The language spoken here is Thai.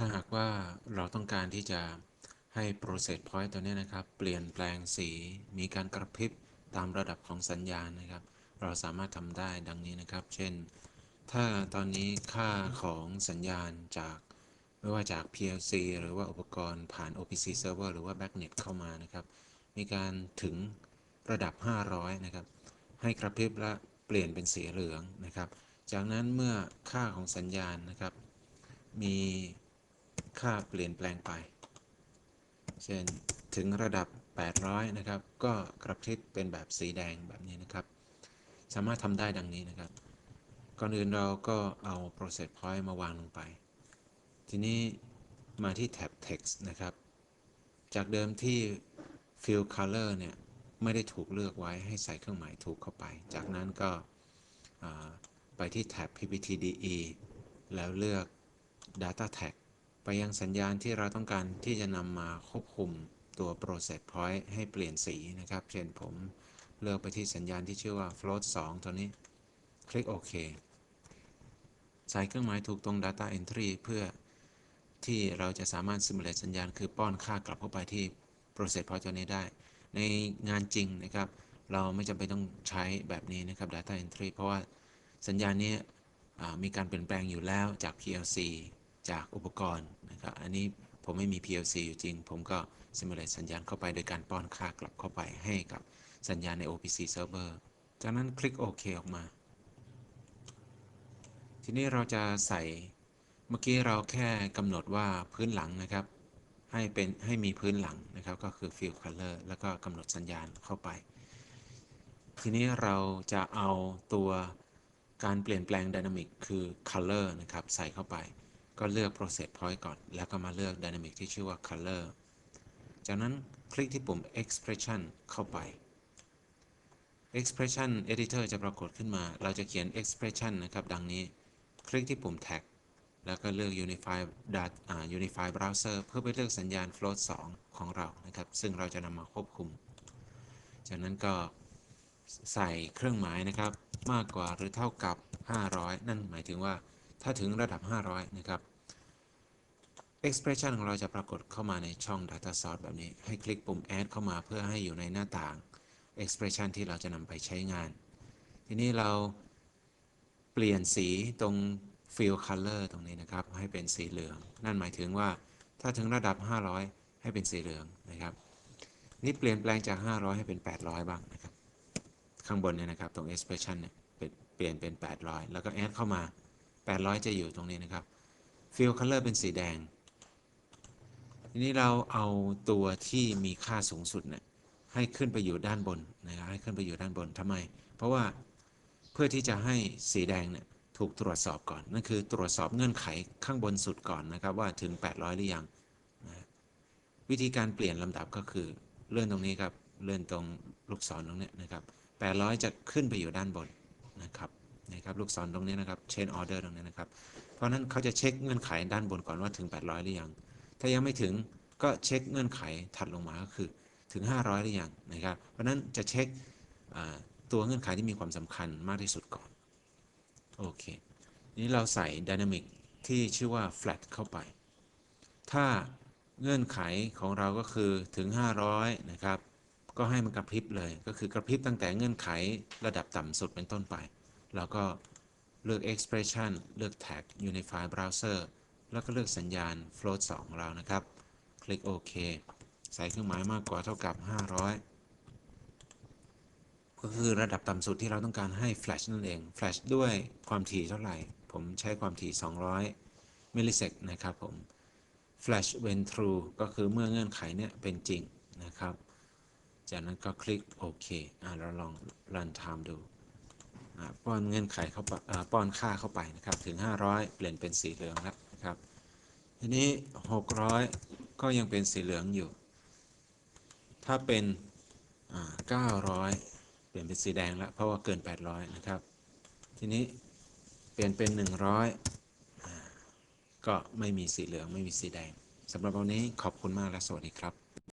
ถ้าหากว่าเราต้องการที่จะให้ process point ตัวนี้นะครับ เปลี่ยนแปลงสี มีการกระพริบตามระดับของสัญญาณนะครับ เราสามารถทำได้ดังนี้นะครับ เช่น ถ้าตอนนี้ค่าของสัญญาณจากไม่ว่าจาก PLC หรือว่าอุปกรณ์ผ่าน OPC server หรือว่า backnet เข้ามานะครับ มีการถึงระดับ 500 นะครับ ให้กระพริบและเปลี่ยนเป็นสีเหลืองนะครับ จากนั้นเมื่อค่าของสัญญาณนะครับ มี ค่าเปลี่ยนแปลงไป เช่นถึงระดับ 800 นะครับ ก็กระพริบเป็นแบบสีแดงแบบนี้นะครับ สามารถทำได้ดังนี้นะครับ ก่อนอื่นเราก็เอา process point มาวางลงไป ทีนี้มาที่แท็บ text นะครับ จากเดิมที่ fill color เนี่ย ไม่ได้ถูกเลือกไว้ให้ใส่เครื่องหมายถูกเข้าไป จากนั้นก็ไปที่แท็บ pptde แล้วเลือก data tag ไปยังสัญญาณที่เราต้องการที่จะนำมาควบคุมตัว process point ให้เปลี่ยนสีนะครับ เช่นผมเลือกไปที่สัญญาณที่ชื่อว่า float 2 ตัวนี้ คลิกโอเคใส่เครื่องหมายถูกตรง data entry เพื่อที่เราจะสามารถ simulate สัญญาณ คือป้อนค่ากลับเข้าไปที่ process point ตัวนี้ได้ ในงานจริงนะครับ เราไม่จำเป็นต้องใช้แบบนี้นะครับ data entry เพราะว่าสัญญาณนี้มีการเปลี่ยนแปลงอยู่แล้วจาก PLC จากอุปกรณ์นะครับ อันนี้ผมไม่มี PLC อยู่จริง ผมก็ simulate สัญญาณเข้าไปโดยการป้อนค่ากลับเข้าไปให้กับสัญญาณใน OPC server จากนั้นคลิกโอเคออกมา ทีนี้เราจะใส่เมื่อกี้เราแค่กำหนดว่าพื้นหลังนะครับ ให้เป็นให้มีพื้นหลังนะครับ ก็คือ fill color แล้วก็กำหนดสัญญาณเข้าไป ทีนี้เราจะเอาตัวการเปลี่ยนแปลง dynamic คือ color นะครับ ใส่เข้าไป ก็เลือก process point ก่อน แล้วก็มาเลือก dynamic ที่ชื่อว่า color จากนั้นคลิกที่ปุ่ม expression เข้าไป expression editor จะปรากฏขึ้นมา เราจะเขียน expression นะครับ ดังนี้ คลิกที่ปุ่ม tag แล้วก็เลือก unify dat unify browser เพื่อไปเลือกสัญญาณ float 2 ของเรา นะครับ ซึ่งเราจะนำมาควบคุม จากนั้นก็ใส่เครื่องหมายนะครับ มากกว่าหรือเท่ากับ 500 นั่นหมายถึงว่า ถ้าถึงระดับ 500 นะครับ expression ของเราจะปรากฏเข้ามาในช่อง data source แบบนี้ ให้คลิกปุ่ม add เข้ามาเพื่อให้อยู่ในหน้าต่าง expression ที่เราจะนำไปใช้งาน ทีนี้เราเปลี่ยนสีตรง fill color ตรงนี้นะครับ ให้เป็นสีเหลือง นั่นหมายถึงว่าถ้าถึงระดับ 500 ให้เป็นสีเหลืองนะครับ นี่เปลี่ยนแปลงจาก 500 ให้เป็น 800 บ้างนะครับ ข้างบนเนี่ยนะครับ ตรง expression เนี่ยเปลี่ยนเป็น 800 แล้วก็ add เข้ามา 800 จะอยู่ตรงนี้นะครับ fill color เป็นสีแดง ทีนี้เราเอาตัวที่มีค่าสูงสุดเนี่ยให้ขึ้นไปอยู่ด้านบนนะครับให้ขึ้นไปอยู่ด้านบนทำไม เพราะว่าเพื่อที่จะให้สีแดงเนี่ยถูกตรวจสอบก่อน นั่นคือตรวจสอบเงื่อนไขข้างบนสุดก่อนนะครับ ว่าถึง 800 หรือยังนะวิธีการเปลี่ยนลำดับก็คือเลื่อนตรงนี้ครับ เลื่อนตรงลูกศรตรงนี้นะครับ 800 จะขึ้นไปอยู่ด้านบนนะครับ นะครับลูกศรตรงนี้นะครับ chain order ตรงนี้นะครับ เพราะนั้นเขาจะเช็คเงื่อนไขด้านบนก่อนว่าถึง 800 หรือยัง ถ้ายังไม่ถึงก็เช็คเงื่อนไขถัดลงมาก็คือถึง 500 หรือยังนะครับ เพราะนั้นจะเช็คตัวเงื่อนไขที่มีความสำคัญมากที่สุดก่อน โอเค นี้เราใส่ Dynamic ที่ชื่อว่า Flat เข้าไป ถ้าเงื่อนไขของเราก็คือถึง 500 นะครับ ก็ให้มันกระพริบเลย ก็คือกระพริบตั้งแต่เงื่อนไขระดับต่ำสุดเป็นต้นไป เราก็เลือก expression เลือก tag unify browser แล้วก็เลือกสัญญาณ float 2 ของเรานะครับ คลิกโอเคใส่เครื่องหมายมากกว่าเท่ากับ 500 ก็คือระดับต่ำสุดที่เราต้องการให้ flash นั่นเอง flash ด้วยความถี่เท่าไหร่ ผมใช้ความถี่ 200 มิลลิเซกนะครับผม flash when true ก็คือเมื่อเงื่อนไขเนี่ยเป็นจริงนะครับ จากนั้นก็คลิกโอเคอ่าเราลอง run time ดู ป้อนเงื่อนไขเข้าไปป้อนค่าเข้าไปนะครับ ถึง 500 เปลี่ยนเป็นสีเหลืองแล้วนะครับ ทีนี้ 600 ก็ยังเป็นสีเหลืองอยู่ ถ้าเป็น 900 เปลี่ยนเป็นสีแดงแล้ว เพราะว่าเกิน 800 นะครับ ทีนี้เปลี่ยนเป็น 100 ก็ไม่มีสีเหลืองไม่มีสีแดงสำหรับวันนี้ขอบคุณมากและสวัสดีครับ